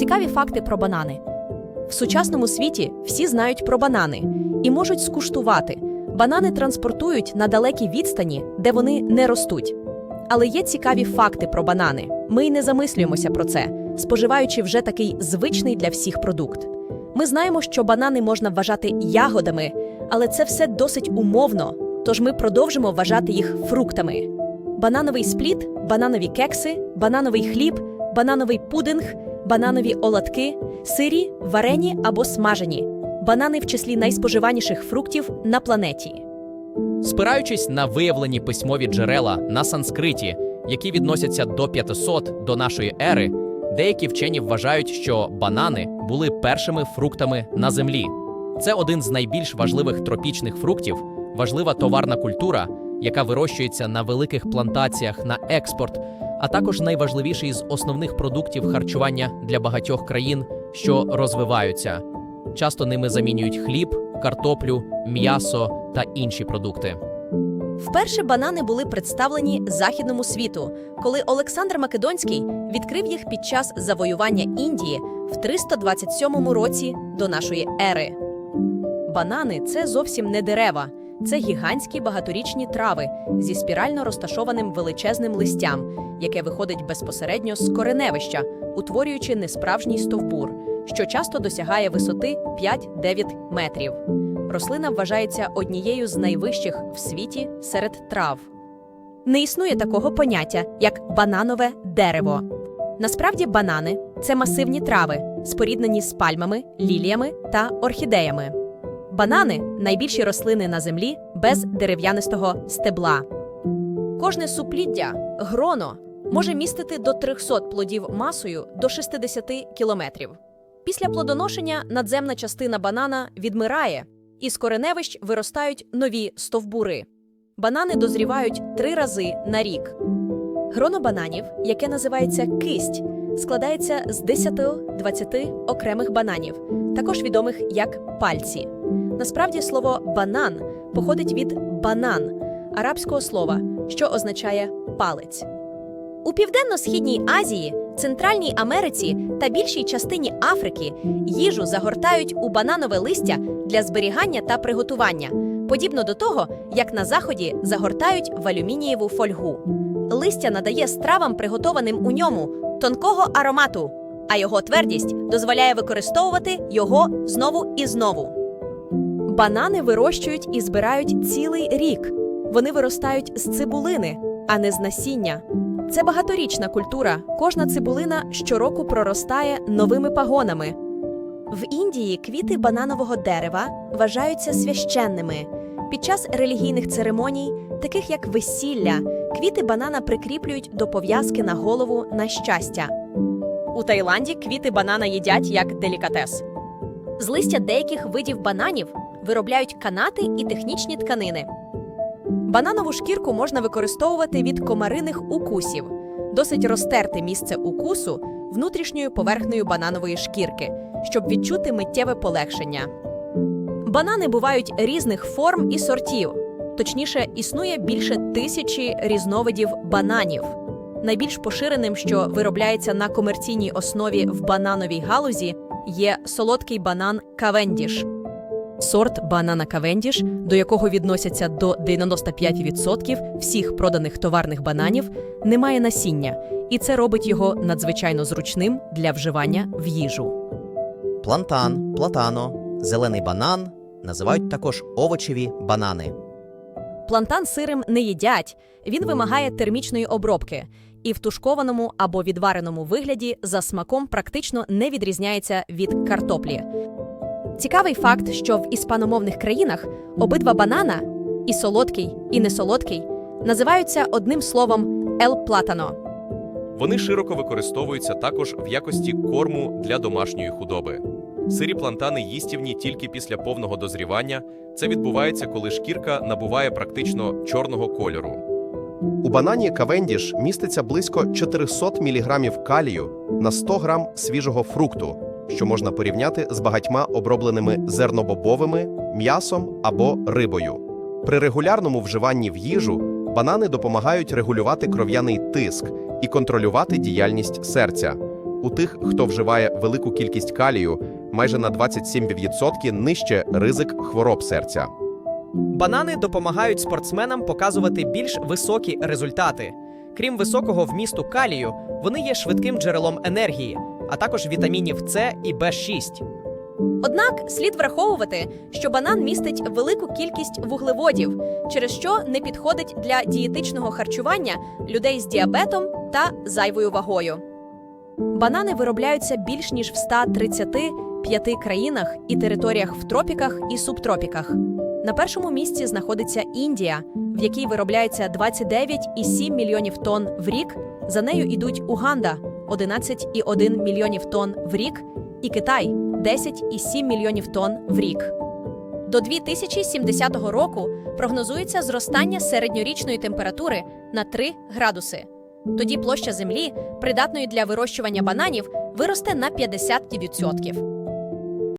Цікаві факти про банани. В сучасному світі всі знають про банани і можуть скуштувати. Банани транспортують на далекі відстані, де вони не ростуть. Але є цікаві факти про банани. Ми й не замислюємося про це, споживаючи вже такий звичний для всіх продукт. Ми знаємо, що банани можна вважати ягодами, але це все досить умовно, тож ми продовжимо вважати їх фруктами. Банановий спліт, бананові кекси, банановий хліб, банановий пудинг, бананові оладки, сирі, варені або смажені. Банани в числі найспоживаніших фруктів на планеті. Спираючись на виявлені письмові джерела на санскриті, які відносяться до 500 до нашої ери, деякі вчені вважають, що банани були першими фруктами на землі. Це один з найбільш важливих тропічних фруктів, важлива товарна культура, яка вирощується на великих плантаціях на експорт, а також найважливіший з основних продуктів харчування для багатьох країн, що розвиваються. Часто ними замінюють хліб, картоплю, м'ясо та інші продукти. Вперше банани були представлені західному світу, коли Олександр Македонський відкрив їх під час завоювання Індії в 327 році до нашої ери. Банани це зовсім не дерева, це гігантські багаторічні трави зі спірально розташованим величезним листям, яке виходить безпосередньо з кореневища, утворюючи несправжній стовбур, що часто досягає висоти 5-9 метрів. Рослина вважається однією з найвищих в світі серед трав. Не існує такого поняття, як бананове дерево. Насправді, банани це масивні трави, споріднені з пальмами, ліліями та орхідеями. Банани найбільші рослини на землі без дерев'янистого стебла. Кожне супліддя, гроно, може містити до 300 плодів масою до 60 кілометрів. Після плодоношення надземна частина банана відмирає, і з кореневищ виростають нові стовбури. Банани дозрівають три рази на рік. Гроно бананів, яке називається кисть, складається з 10-20 окремих бананів, також відомих як пальці. Насправді слово банан походить від банан арабського слова, що означає палець. У південно-східній Азії, Центральній Америці та більшій частині Африки їжу загортають у бананове листя для зберігання та приготування, подібно до того, як на заході загортають в алюмінієву фольгу. Листя надає стравам, приготованим у ньому, тонкого аромату, а його твердість дозволяє використовувати його знову і знову. Банани вирощують і збирають цілий рік. Вони виростають з цибулини, а не з насіння. Це багаторічна культура. Кожна цибулина щороку проростає новими пагонами. В Індії квіти бананового дерева вважаються священними. Під час релігійних церемоній, таких як весілля, квіти банана прикріплюють до пов'язки на голову на щастя. У Таїланді квіти банана їдять як делікатес. З листя деяких видів бананів виробляють канати і технічні тканини. Бананову шкірку можна використовувати від комариних укусів, досить розтерти місце укусу внутрішньою поверхнею бананової шкірки, щоб відчути миттєве полегшення. Банани бувають різних форм і сортів. Точніше, існує більше тисячі різновидів бананів. Найбільш поширеним, що виробляється на комерційній основі в банановій галузі, є солодкий банан Кавендіш. Сорт банана Кавендіш, до якого відносяться до 95% всіх проданих товарних бананів, не має насіння, і це робить його надзвичайно зручним для вживання в їжу. Плантан, платано, зелений банан називають також овочеві банани. Плантан сирим не їдять, він вимагає термічної обробки і в тушкованому або відвареному вигляді за смаком практично не відрізняється від картоплі. Цікавий факт, що в іспаномовних країнах обидва банана і солодкий, і несолодкий називаються одним словом «el plátano». Вони широко використовуються також в якості корму для домашньої худоби. Сирі плантани їстівні тільки після повного дозрівання. Це відбувається, коли шкірка набуває практично чорного кольору. У банані Кавендіш міститься близько 400 мг калію на 100 грам свіжого фрукту, що можна порівняти з багатьма обробленими зернобобовими, м'ясом або рибою. При регулярному вживанні в їжу банани допомагають регулювати кров'яний тиск і контролювати діяльність серця. У тих, хто вживає велику кількість калію, майже на 27% нижче ризик хвороб серця. Банани допомагають спортсменам показувати більш високі результати. Крім високого вмісту калію, вони є швидким джерелом енергії, а також вітамінів С і В6. Однак слід враховувати, що банан містить велику кількість вуглеводів, через що не підходить для дієтичного харчування людей з діабетом та зайвою вагою. Банани виробляються більш ніж в 135 країнах і територіях в тропіках і субтропіках. На першому місці знаходиться Індія, в якій виробляється 29,7 мільйонів тонн в рік. За нею йдуть Уганда 11,1 мільйонів тонн в рік, і Китай 10,7 мільйонів тонн в рік. До 2070 року прогнозується зростання середньорічної температури на 3 градуси. Тоді площа землі, придатної для вирощування бананів, виросте на 50%.